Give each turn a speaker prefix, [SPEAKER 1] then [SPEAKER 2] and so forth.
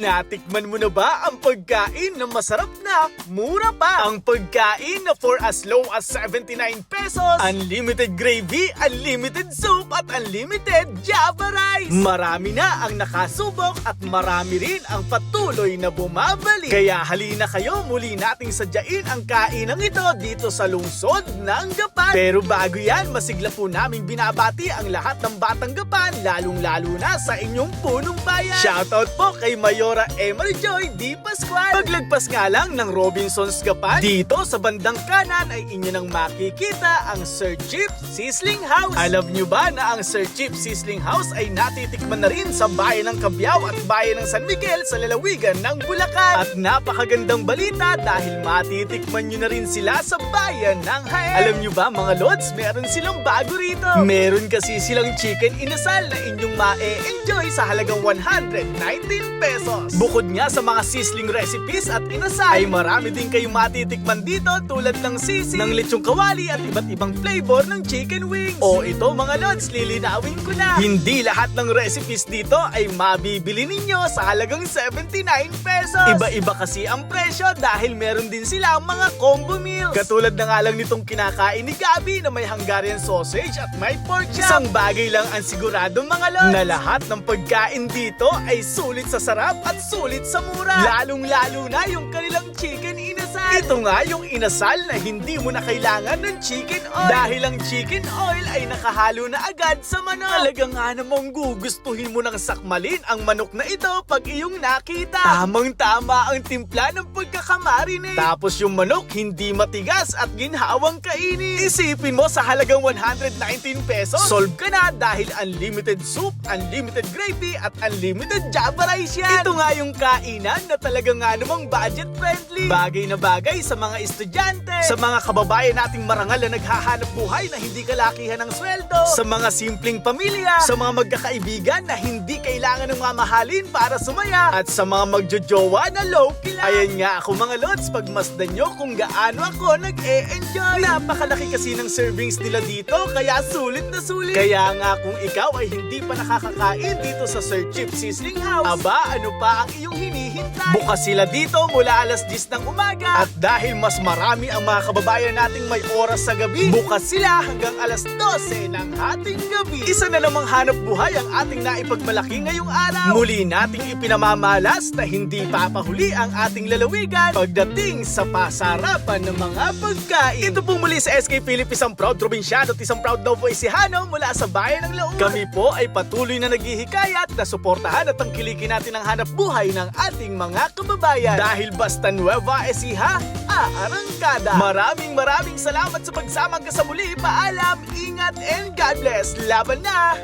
[SPEAKER 1] Natikman mo na ba ang pagkain na masarap na, mura pa? Ang pagkain na for as low as 79 pesos, unlimited gravy, unlimited soup, at unlimited Java rice. Marami na ang nakasubok at marami rin ang patuloy na bumabalik. Kaya halina kayo muli nating sadyain ang kainang ito dito sa lungsod ng Gapan. Pero bago yan, masigla po naming binabati ang lahat ng batang Gapan, lalong-lalo na sa inyong punong bayan. Shoutout po kay Mayora Emery Joy Di Pascual. Paglagpas nga lang ng Robinson's Gapan, dito sa bandang kanan ay inyo nang makikita ang Sir Chip Sizzling House. Alam nyo ba na ang Sir Chip Sizzling House ay natitikman na rin sa bayan ng Cabiao at bayan ng San Miguel sa lalawigan ng Bulacan. At napakagandang balita dahil matitikman nyo na rin sila sa bayan ng Jaén. Alam nyo ba mga Lods, meron silang bago rito. Meron kasi silang chicken inasal na inyong ma-enjoy sa halagang 119 pesos. Bukod nga sa mga sizzling recipes at inasal, ay marami din kayong matitikman dito tulad ng sisi, ng lechong kawali at iba't ibang flavor ng chicken wings. O ito mga Lods, lilinawin ko na. Hindi lahat ng recipes dito ay mabibili ninyo sa halagang 79 pesos. Iba-iba kasi ang presyo dahil meron din sila mga combo meals. Katulad na nga lang nitong kinakain ni Gabi na may Hungarian sausage at may pork chop. Isang bagay lang ang sigurado mga Lods. Na lahat ng pagkain dito ay sulit sa sarap at sulit sa mura. Lalong-lalo na yung kanilang chicken inasal. Ito nga yung inasal na hindi mo na kailangan ng chicken oil. Dahil ang chicken oil ay nakahalo na agad sa manok. Talaga nga namang gugustuhin mo ng sakmalin ang manok na ito pag iyong nakita. Tamang-tama ang timpla ng pagkakamarinate. Tapos yung manok hindi matigas at ginhawang kainin. Isipin mo sa halagang 119 pesos, solve ka na dahil unlimited soup, unlimited gravy at unlimited java rice yan. Ito nga yung kainan na talaga nga namang budget friendly. Bagay na bagay sa mga estudyante, sa mga kababayan nating marangal na naghahanap buhay na hindi kalakihan ng sweldo, sa mga simpleng pamilya, sa mga magkakaibigan na hindi kailangan ng mamahalin para sumaya, at sa mga magjojowa na low-key. Ayan nga ako mga lods, pagmasdan nyo kung gaano ako nag-e-enjoy. Napakalaki kasi ng servings nila dito, kaya sulit na sulit. Kaya nga kung ikaw ay hindi pa nakakakain dito sa Sir Chip Sizzling House, aba ano pa ang iyong hinihintay? Bukas sila dito mula alas 10 ng umaga. At dahil mas marami ang mga kababayan nating may oras sa gabi, bukas sila hanggang alas 12 ng ating gabi. Isa na namang hanap buhay ang ating naipagmalaki ngayong araw. Muli nating ipinamamalas na hindi papahuli ang ating lalawigan pagdating sa pasarapan ng mga pagkain. Ito po muli sa SK Philip, isang proud probinsyano at isang proud Novoisihano mula sa bayan ng Laon. Kami po ay patuloy na naghihikayat na suportahan at tangkilikin natin ang hanap buhay ng ating mga kababayan. Dahil basta Nueva Ecija, aarangkada. Maraming maraming salamat sa pagsama ka sa muli. Paalam, ingat, and God bless. Laban na!